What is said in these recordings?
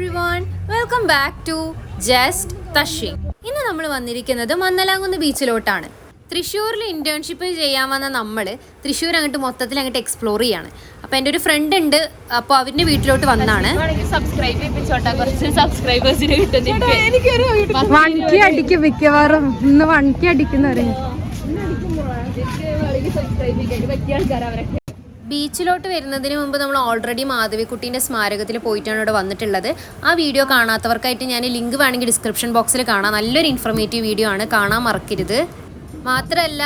Everyone welcome back to just Tashi ഇന്ന് നമ്മൾ വന്നിരിക്കുന്നത് മന്നലാങ്കുന്ന് ബീച്ചിലോട്ടാണ്. തൃശ്ശൂരിൽ ഇന്റേൺഷിപ്പ് ചെയ്യാൻ വന്ന നമ്മൾ തൃശ്ശൂർ അങ്ങോട്ട് മൊത്തത്തിൽ അങ്ങോട്ട് എക്സ്പ്ലോർ ചെയ്യാണ്. അപ്പോൾ എന്റെ ഒരു ഫ്രണ്ട് ഉണ്ട് അപ്പോൾ അവരുടെ വീട്ടിലോട്ട് വന്നാണ്. സബ്സ്ക്രൈബ് ചെയ്യിപ്പിച്ചോട്ടെ കുറച്ച് സബ്സ്ക്രൈബേഴ്സിന് കിട്ടുന്ന വൺക്കി അടിക്കും മിക്കവാറും ഇന്ന് അടിക്കുന്നവരെ ബീച്ചിലോട്ട് വരുന്നതിന് മുമ്പ് നമ്മൾ ഓൾറെഡി മാധവിക്കുട്ടീന്റെ സ്മാരകത്തിൽ പോയിട്ടാണ് ഇവിടെ വന്നിട്ടുള്ളത്. ആ വീഡിയോ കാണാത്തവർക്കായിട്ട് ഞാൻ ലിങ്ക് വേണമെങ്കിൽ ഡിസ്ക്രിപ്ഷൻ ബോക്സിൽ കാണാം. നല്ലൊരു ഇൻഫർമേറ്റീവ് വീഡിയോ ആണ്. കാണാൻ മറക്കരുത്. മാത്രമല്ല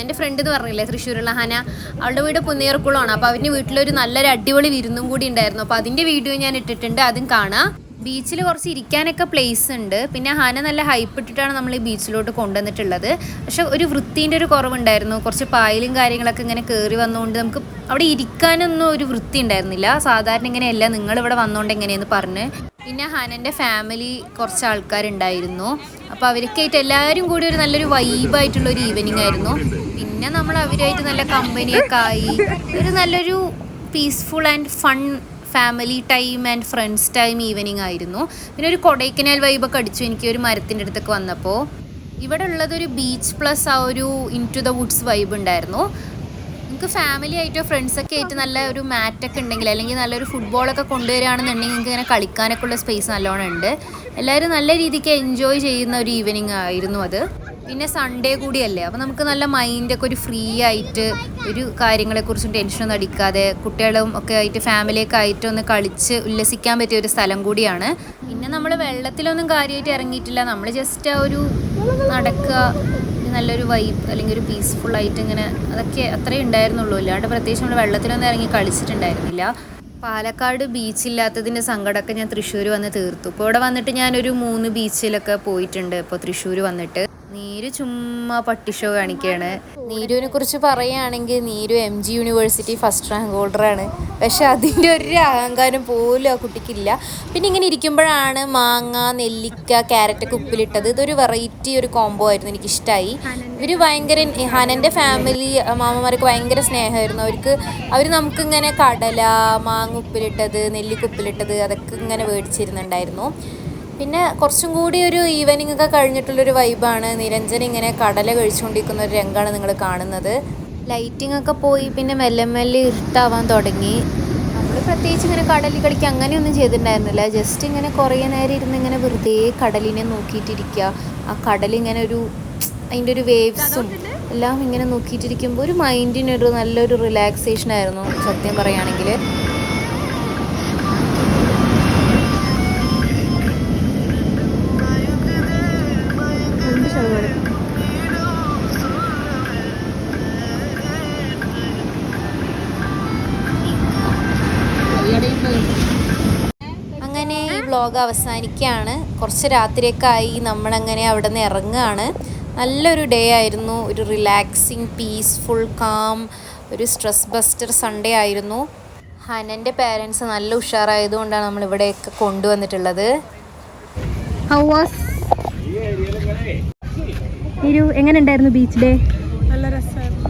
എന്റെ ഫ്രണ്ട് എന്ന് പറഞ്ഞില്ലേ തൃശ്ശൂരുള്ള ഹന അവളുടെ വീട് പുന്നേർക്കുളമാണ്. അപ്പോൾ അവന്റെ വീട്ടിലൊരു നല്ലൊരു അടിപൊളി വിരുന്നും കൂടി ഉണ്ടായിരുന്നു. അപ്പോൾ അതിന്റെ വീഡിയോ ഞാൻ ഇട്ടിട്ടുണ്ട്. അതും കാണാം. ബീച്ചിൽ കുറച്ച് ഇരിക്കാനൊക്കെ പ്ലേസ് ഉണ്ട്. പിന്നെ ഹന നല്ല ഹൈപ്പ് ഇട്ടിട്ടാണ് നമ്മൾ ഈ ബീച്ചിലോട്ട് കൊണ്ടുവന്നിട്ടുള്ളത്. പക്ഷെ ഒരു വൃത്തീന്റെ ഒരു കുറവുണ്ടായിരുന്നു. കുറച്ച് പായലും കാര്യങ്ങളൊക്കെ ഇങ്ങനെ കയറി വന്നുകൊണ്ട് നമുക്ക് അവിടെ ഇരിക്കാനൊന്നും ഒരു വൃത്തി ഉണ്ടായിരുന്നില്ല. സാധാരണ ഇങ്ങനെയല്ല നിങ്ങൾ ഇവിടെ വന്നുകൊണ്ട് എങ്ങനെയെന്ന് പറഞ്ഞ്. പിന്നെ ഹനന്റെ ഫാമിലി കുറച്ച് ആൾക്കാരുണ്ടായിരുന്നു. അപ്പോൾ അവർക്കായിട്ട് എല്ലാവരും കൂടി ഒരു നല്ലൊരു വൈബായിട്ടുള്ള ഒരു ഈവനിങ് ആയിരുന്നു. പിന്നെ നമ്മൾ അവരുമായിട്ട് നല്ല കമ്പനിയൊക്കെ ആയി. ഒരു നല്ലൊരു peaceful and fun family time and friends time evening ആയിരുന്നു. പിന്നെ ഒരു കൊടൈക്കനാൽ വൈബൊക്കെ അടിച്ചു എനിക്ക് ഒരു മരത്തിന്റെ അടുത്തൊക്കെ വന്നപ്പോൾ ഇവിടെ ഉള്ളതൊരു ബീച്ച് പ്ലസ് ആ ഒരു in to the woods vibe ഉണ്ടായിരുന്നു. നിങ്ങൾക്ക് ഫാമിലി ആയിട്ടോ ഫ്രണ്ട്സൊക്കെ ആയിട്ട് നല്ല ഒരു മാറ്റൊക്കെ ഉണ്ടെങ്കിൽ അല്ലെങ്കിൽ നല്ലൊരു ഫുട്ബോളൊക്കെ കൊണ്ടുവരികയാണെന്നുണ്ടെങ്കിൽ നിങ്ങൾക്ക് ഇങ്ങനെ കളിക്കാനൊക്കെ ഉള്ള സ്പേസ് നല്ലോണം ഉണ്ട്. എല്ലാവരും നല്ല രീതിക്ക് എൻജോയ് ചെയ്യുന്ന ഒരു ഈവനിങ് ആയിരുന്നു അത്. പിന്നെ സൺഡേ കൂടിയല്ലേ? അപ്പോൾ നമുക്ക് നല്ല മൈൻഡൊക്കെ ഒരു ഫ്രീ ആയിട്ട് ഒരു കാര്യങ്ങളെക്കുറിച്ചും ടെൻഷനൊന്നും അടിക്കാതെ കുട്ടികളും ഒക്കെ ആയിട്ട് ഫാമിലിയൊക്കെ ആയിട്ട് ഒന്ന് കളിച്ച് ഉല്ലസിക്കാൻ പറ്റിയ ഒരു സ്ഥലം കൂടിയാണ്. പിന്നെ നമ്മൾ വെള്ളത്തിലൊന്നും കാര്യമായിട്ട് ഇറങ്ങിയിട്ടില്ല. നമ്മൾ ജസ്റ്റ് ആ ഒരു നടക്കുക നല്ലൊരു വൈബ് അല്ലെങ്കിൽ ഒരു പീസ്ഫുൾ ആയിട്ട് ഇങ്ങനെ അതൊക്കെ അത്രേ ഉണ്ടായിരുന്നുള്ളൂ. അല്ലാണ്ട് പ്രത്യേകിച്ച് നമ്മൾ വെള്ളത്തിലൊന്നും ഇറങ്ങി കളിച്ചിട്ടുണ്ടായിരുന്നില്ല. പാലക്കാട് ബീച്ചില്ലാത്തതിന്റെ സങ്കടമൊക്കെ ഞാൻ തൃശ്ശൂർ വന്ന് തീർത്തു. ഇപ്പോൾ ഇവിടെ വന്നിട്ട് ഞാനൊരു മൂന്ന് ബീച്ചിലൊക്കെ പോയിട്ടുണ്ട്. ഇപ്പോൾ തൃശ്ശൂർ വന്നിട്ട്. നീരു ചുമ്മാ പട്ടി ഷോ കാണിക്കുകയാണ് നീരുവിനെ കുറിച്ച് പറയുകയാണെങ്കിൽ Neeru M G university first rank ഹോൾഡറാണ് പക്ഷെ അതിന്റെ ഒരു അഹങ്കാരം പോലും ആ കുട്ടിക്കില്ല. പിന്നെ ഇങ്ങനെ ഇരിക്കുമ്പോഴാണ് മാങ്ങ നെല്ലിക്ക ക്യാരറ്റൊക്കെ ഉപ്പിലിട്ടത്. ഇതൊരു വെറൈറ്റി ഒരു കോംബോ ആയിരുന്നു എനിക്കിഷ്ടമായി ഇവർ ഭയങ്കര ഹനന്റെ ഫാമിലി മാമന്മാർക്ക് ഭയങ്കര സ്നേഹമായിരുന്നു. അവർക്ക് അവർ നമുക്കിങ്ങനെ കടല മാങ്ങ ഉപ്പിലിട്ടത് നെല്ലിക്ക ഉപ്പിലിട്ടത് അതൊക്കെ ഇങ്ങനെ മേടിച്ചിരുന്നുണ്ടായിരുന്നു. പിന്നെ കുറച്ചും കൂടി ഒരു ഈവനിങ് ഒക്കെ കഴിഞ്ഞിട്ടുള്ളൊരു വൈബാണ് നിരഞ്ജൻ ഇങ്ങനെ കടല കഴിച്ചുകൊണ്ടിരിക്കുന്ന ഒരു രംഗമാണ് നിങ്ങൾ കാണുന്നത്. ലൈറ്റിംഗ് ഒക്കെ പോയി പിന്നെ മെല്ലെ മെല്ലെ ഇരുട്ടാവാൻ തുടങ്ങി. നമ്മൾ പ്രത്യേകിച്ച് ഇങ്ങനെ കടലിൽ കളിക്കുക അങ്ങനെയൊന്നും ചെയ്തിട്ടുണ്ടായിരുന്നില്ല. ജസ്റ്റ് ഇങ്ങനെ കുറേ നേരം ഇരുന്ന് ഇങ്ങനെ വെറുതെ കടലിനെ നോക്കിയിട്ടിരിക്കുക ആ കടലിങ്ങനെ ഒരു അതിന്റെ ഒരു വേവ്സും എല്ലാം ഇങ്ങനെ നോക്കിയിട്ടിരിക്കുമ്പോൾ ഒരു മൈൻഡിനൊരു നല്ലൊരു റിലാക്സേഷൻ ആയിരുന്നു സത്യം പറയുകയാണെങ്കിൽ. വ്ലോഗ് അവസാനിക്കുകയാണ്. കുറച്ച് രാത്രിയൊക്കെ ആയി നമ്മളങ്ങനെ അവിടെ നിന്ന് ഇറങ്ങുകയാണ്. നല്ലൊരു ഡേ ആയിരുന്നു. ഒരു റിലാക്സിങ് പീസ്ഫുൾ കാം ഒരു സ്ട്രെസ് ബസ്റ്റർ സൺഡേ ആയിരുന്നു. ഹനന്റെ പേരൻസ് നല്ല ഉഷാറായതുകൊണ്ടാണ് നമ്മൾ ഇവിടെയൊക്കെ കൊണ്ടുവന്നിട്ടുള്ളത് ഇരു എങ്ങനെ ഉണ്ടായിരുന്നു ബീച്ച് ഡേ നല്ല രസമായിരുന്നു